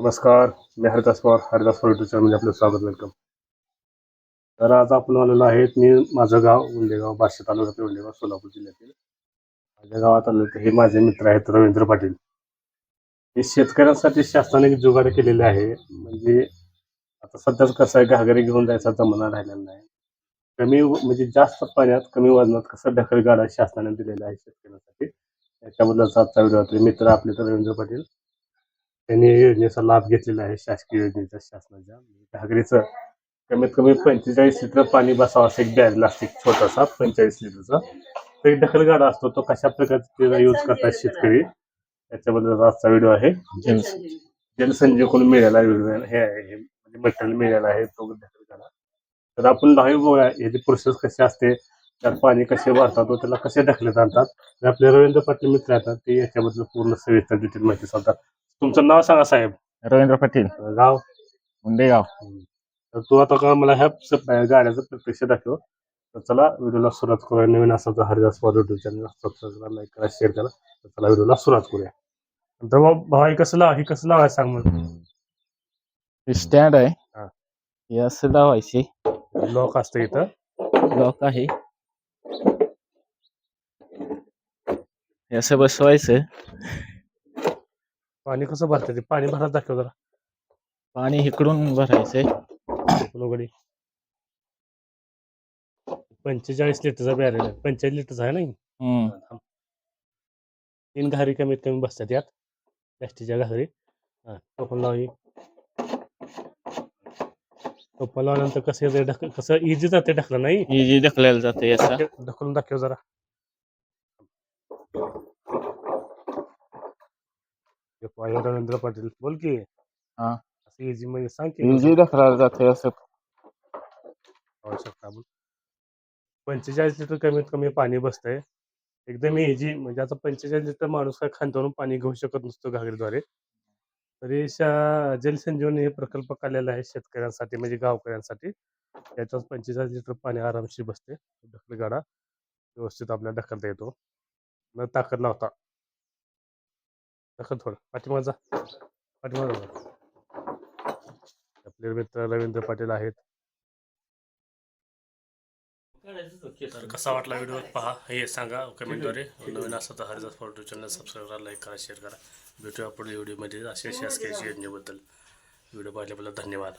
नमस्कार मी हरिदास पवार हरिदास पवार युट्यूब चॅनलमध्ये आपलं स्वागत वेलकम तर आज आपण आलेलो आहेत मी माझं गाव उंडेगाव बार्शी तालुक्यातील उंडेगाव सोलापूर जिल्ह्यातील. माझ्या गावात आलो तर हे माझे मित्र आहेत रवींद्र पाटील. हे शेतकऱ्यांसाठी शासनाने जुगाड केलेले आहे म्हणजे आता सध्याच कसं आहे घागरे घेऊन जायचा जमाना राहिलेला नाही. कमी व- म्हणजे जास्त पाण्यात कमी वजनात कसं ढकल गाडा शासनाने दिलेला आहे शेतकऱ्यांसाठी. त्याच्याबद्दलचा आजचा व्हिडिओ मित्र आपले तर रवींद्र पाटील. त्यांनी योजनेचा लाभ घेतलेला आहे शासकीय योजनेच्या शासनाच्या. घागरीचं कमीत कमी पंचेचाळीस लिटर पाणी बसावं असं एक बॅरल असते छोटासा पंचेचाळीस लिटरचा. तो एक ढकलगाडा असतो तो कशा प्रकारचा त्याचा यूज करतात शेतकरी त्याच्याबद्दल आजचा व्हिडिओ आहे. जलसंजीवकडून मिळाला व्हिडिओ हे आहे हे म्हणजे मटेरियल मिळालं आहे तो ढकलगाडा. तर आपण लाईव्ह बघूया याची प्रोसेस कशी असते त्यात पाणी कसे भरतात व त्याला कसे ढकले जातात तर आपले रवींद्र पाटील मित्र आहेत ते याच्याबद्दल पूर्ण सविस्तर डिटेल माहिती सांगतात. तुमचं नाव सांगा साहेब. रवींद्र पाटील. गाव? मुंडेगाव. तर तू आता का मला ह्या स- गाड्याचं प्रत्यक्ष दाखव. तर चला व्हिडिओला सुरुवात करूया. नवीन असाल हरिदास युट्यूब चॅनल सबस्क्राईब करा लाईक करा शेअर करा. तर चला व्हिडिओला सुरुवात करूया. तर मग भाई कसं लाव हे कसं लावायचं सांग मला. स्टँड आहे. हा. हे असं लावायचे. लॉक असतं इथं. लॉक आहे. हे असं बसवायचं. पाणी कसं भरतं ते? पाणी भरायला दाखव जरा. पाणी इकडून भरायचंय. कोणकडे पंचेचाळीस लिटरचा बॅरेल आहे. पंचेचाळीस लिटरचा आहे नाही हम्म. तीन घारी कमीत कमी बसतात यात. प्लॅस्टिकच्या घागरी हा टोपण लावली टोपण लावल्यानंतर कसं येतं ढक कसं इझी जाते ढकलं नाही? हे जे ढकलायला जाते ढकलून दाखव जरा. रवींद्र पाटील बोल की हा. असं इझी म्हणजे सांग की जे ढकलायला जाते असं आवश्यकता आपण पंचेचाळीस लिटर कमीत कमी पाणी बसतंय एकदम इझी म्हणजे आता पंचेचाळीस लिटर माणूस काय खांद्यावरून पाणी घेऊ शकत नसतो घागरीद्वारे तरी जलसंजीवनी हे प्रकल्प काढलेला आहे शेतकऱ्यांसाठी म्हणजे गावकऱ्यांसाठी याच्यात पंचेचाळीस लिटर पाणी आरामशीर बसते ढकल गाडा व्यवस्थित आपल्याला ढकलता येतो न ताकद लावता ढकल थोडं. पाठीमागचा पाठीमागचा जा. आपले मित्र रवींद्र पाटील आहेत. कसा वाटला व्हिडिओ पहा हे सांगा कमेंटद्वारे. नवीन असं तर हरिदास फोटो चॅनल सबस्क्राईब करा लाईक करा शेअर करा. भेटूया पुढील व्हिडिओमध्ये. अशा शासकीय योजनेबद्दल व्हिडिओ पाहिल्याबद्दल धन्यवाद.